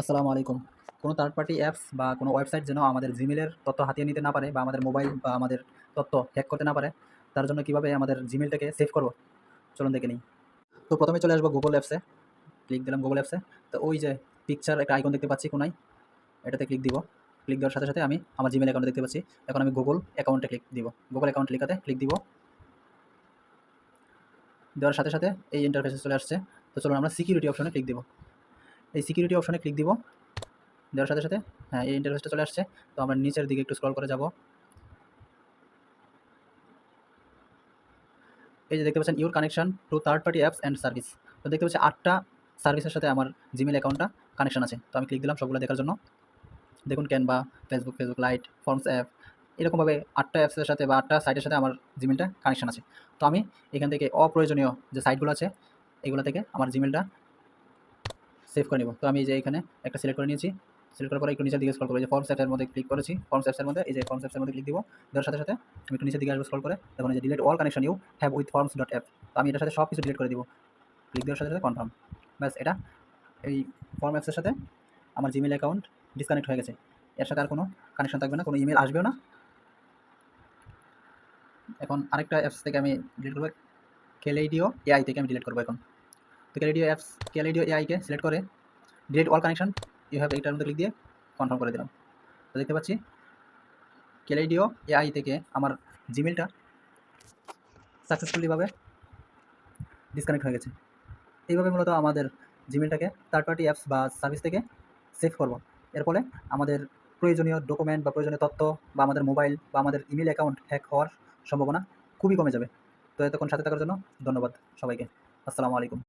আসসালামু আলাইকুম। কোনো থার্ড পার্টি অ্যাপস বা কোনো ওয়েবসাইট যেন আমাদের জিমেলের তথ্য হাতিয়ে নিতে না পারে বা আমাদের মোবাইল বা আমাদের তথ্য হ্যাক করতে না পারে, তার জন্য কীভাবে আমাদের জিমেলটাকে সেভ করব? চলুন দেখে নিই। তো প্রথমে চলে আসব গুগল অ্যাপসে ক্লিক দিলাম গুগল অ্যাপসে তো ওই যে পিকচার একটা আইকন দেখতে পাচ্ছি কোনায়, এটাতে ক্লিক দিব। ক্লিক দেওয়ার সাথে সাথে আমি আমার জিমেল অ্যাকাউন্ট দেখতে পাচ্ছি। এখন আমি গুগল অ্যাকাউন্টে ক্লিক দিব। গুগল অ্যাকাউন্ট লিখাতে ক্লিক দিব। দেওয়ার সাথে সাথে এই ইন্টারফেসে চলে আসছে। তো চলুন আমরা সিকিউরিটি অপশনে ক্লিক দিব। এই সিকিউরিটি অপশনে ক্লিক দিব। দেওয়ার সাথে সাথে হ্যাঁ এই ইন্টারফেসটা চলে আসছে। তো আমরা নিচের দিকে একটু স্ক্রল করে যাব। এই যে দেখতে পাচ্ছেন your connection to third party apps and service তো দেখতে পাচ্ছি আটটা সার্ভিসের সাথে আমার জিমেল অ্যাকাউন্টটা কানেকশন আছে। তো আমি ক্লিক দিলাম সবগুলো দেখার জন্য। দেখুন Canva Facebook Facebook lite forms app এরকমভাবে আটটা অ্যাপসের সাথে বা আটটা সাইটের সাথে আমার জিমেলটা কানেকশন আছে। তো আমি এখান থেকে অপ্রয়োজনীয় যে সাইটগুলো আছে, এগুলো থেকে আমার জিমেলটা সেভ করে নিব। তো আমি যে এখানে একটা সিলেক্ট করে নিয়েছি। সিলেক্ট করার পরে একটু নিচের দিকে স্ক্রল করব। যে ফর্মস অ্যাপের মধ্যে ক্লিক করেছি। ফর্মস অ্যাপসের মধ্যে এই যে ফর্মস অ্যাপসের মধ্যে ক্লিক দিব। দেওয়ার সাথে সাথে আমি একটু নিচের দিকে আসব স্ক্রল করে। দেখুন যে delete all connection you have with forms dot app তো আমি এটার সাথে সব কিছু ডিলিট করে দিব। ক্লিক দেওয়ার সাথে সাথে কনফার্ম ব্যাস, এটা। এই ফর্ম অ্যাপসের সাথে আমার জিমেল অ্যাকাউন্ট ডিসকানেক্ট হয়ে গেছে। এর সাথে আর কোনো কানেকশন থাকবে না, কোনো ইমেল আসবেও না। এখন আরেকটা অ্যাপস থেকে আমি ডিলিট করব। কেলেডিও এআই থেকে আমি ডিলিট করব এখন। তো কেলেডিও অ্যাপস কেলেডিও এআইকে সিলেক্ট করে ডিলিট অল কানেকশন হ্যাভ এইটার মধ্যে ক্লিক দিয়ে কনফার্ম করে দিলাম। তো দেখতে পাচ্ছি কেলেডিও এআই থেকে আমার জিমেলটা সাকসেসফুলিভাবে ডিসকানেক্ট হয়ে গেছে। এইভাবে মূলত আমাদের জিমেলটাকে থার্ড পার্টি অ্যাপস বা সার্ভিস থেকে সেভ করব। এর ফলে আমাদের প্রয়োজনীয় ডকুমেন্ট বা প্রয়োজনীয় তথ্য বা আমাদের মোবাইল বা আমাদের ইমেল অ্যাকাউন্ট হ্যাক হওয়ার সম্ভাবনা খুবই কমে যাবে। তো এতক্ষণ সাথে থাকার জন্য ধন্যবাদ সবাইকে। আসসালামু আলাইকুম।